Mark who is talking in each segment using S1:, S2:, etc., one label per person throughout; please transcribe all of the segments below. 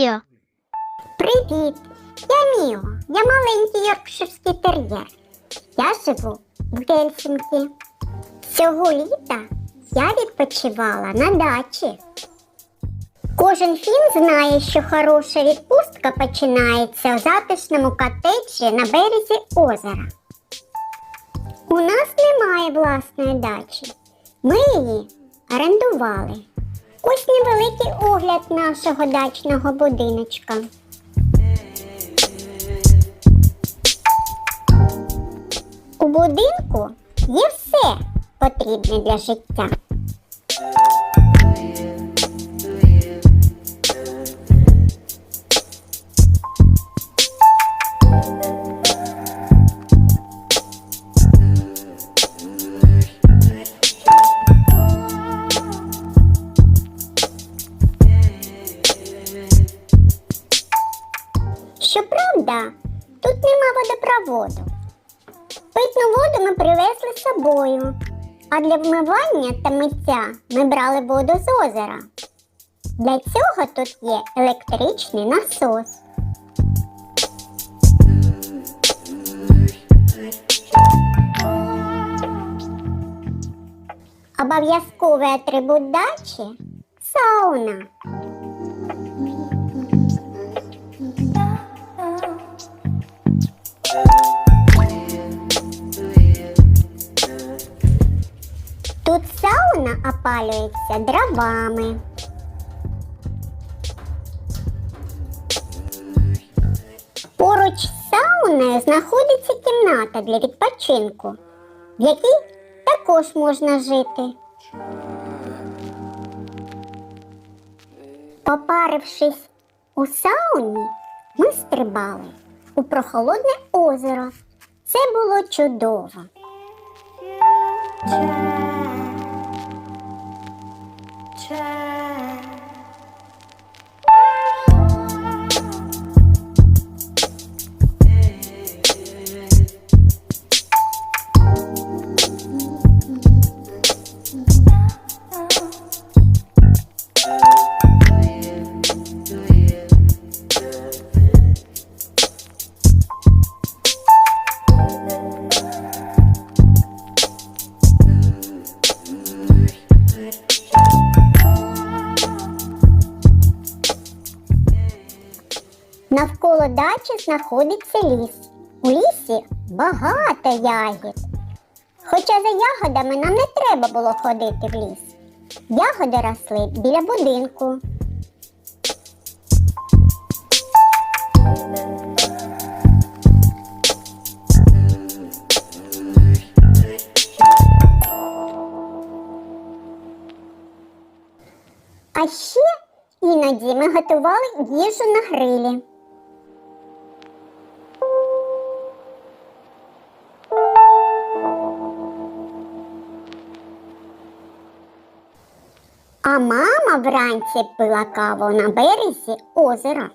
S1: Міо.
S2: Привіт! Я Міо. Я маленький йоркширський тер'єр. Я живу в Гельсінкі. Цього літа я відпочивала на дачі. Кожен фін знає, що хороша відпустка починається у затишному котеджі на березі озера. У нас немає власної дачі. Ми її орендували. Ось невеликий огляд нашого дачного будиночка. У будинку є все потрібне для життя. Щоправда, тут нема водопроводу. Питну воду ми привезли з собою, а для вмивання та миття ми брали воду з озера. Для цього тут є електричний насос. Обов'язковий атрибут дачі сауна. Опалюється дровами. Поруч з сауною знаходиться кімната для відпочинку, в якій також можна жити. Попарившись у сауні, ми стрибали у прохолодне озеро. Це було чудово. chest. Дачі знаходиться ліс. У лісі багато ягід. Хоча за ягодами нам не треба було ходити в ліс. Ягоди росли біля будинку. А ще іноді ми готували їжу на грилі. Мама вранці пила каву на березі озера.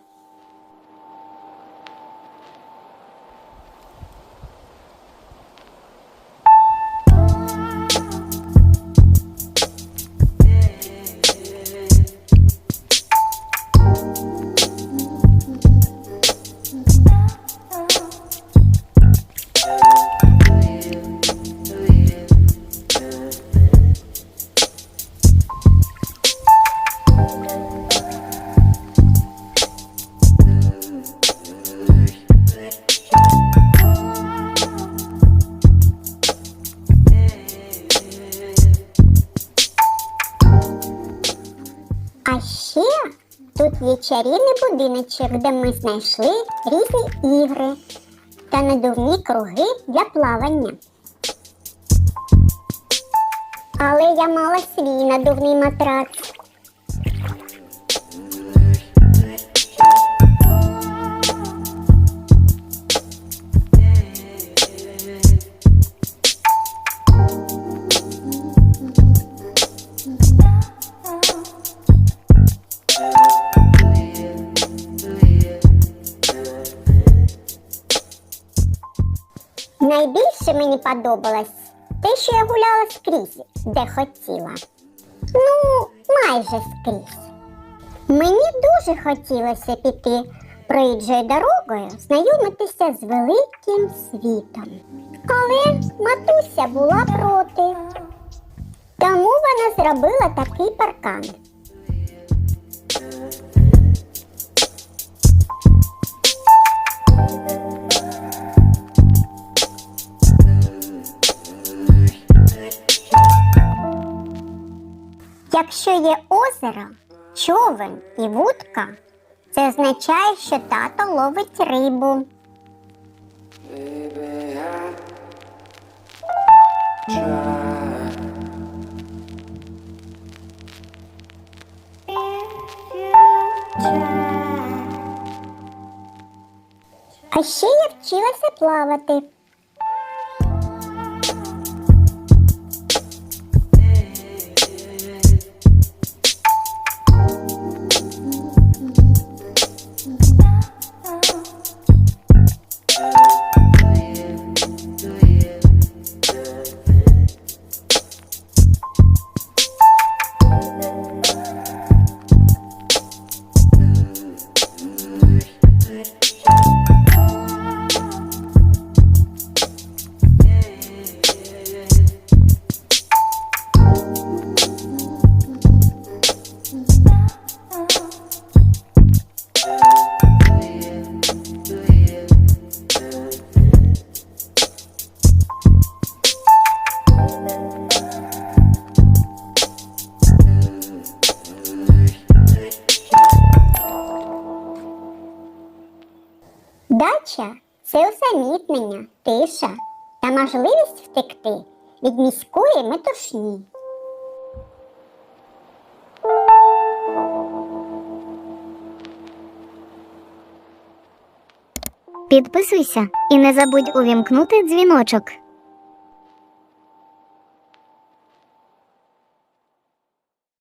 S2: Тут є чарівний будиночок, де ми знайшли різні ігри та надувні круги для плавання. Але я мала свій надувний матрац. Мені подобалось те, що я гуляла скрізь, де хотіла. Ну, майже скрізь. Мені дуже хотілося піти проїжджою дорогою, знайомитися з великим світом. Але матуся була проти. Тому вона зробила такий паркан. Якщо є озеро, човен і вудка, це означає, що тато ловить рибу. А ще я вчилася плавати. Дача це усамітнення, тиша та можливість втекти від міської метушні.
S1: Підписуйся і не забудь увімкнути дзвіночок.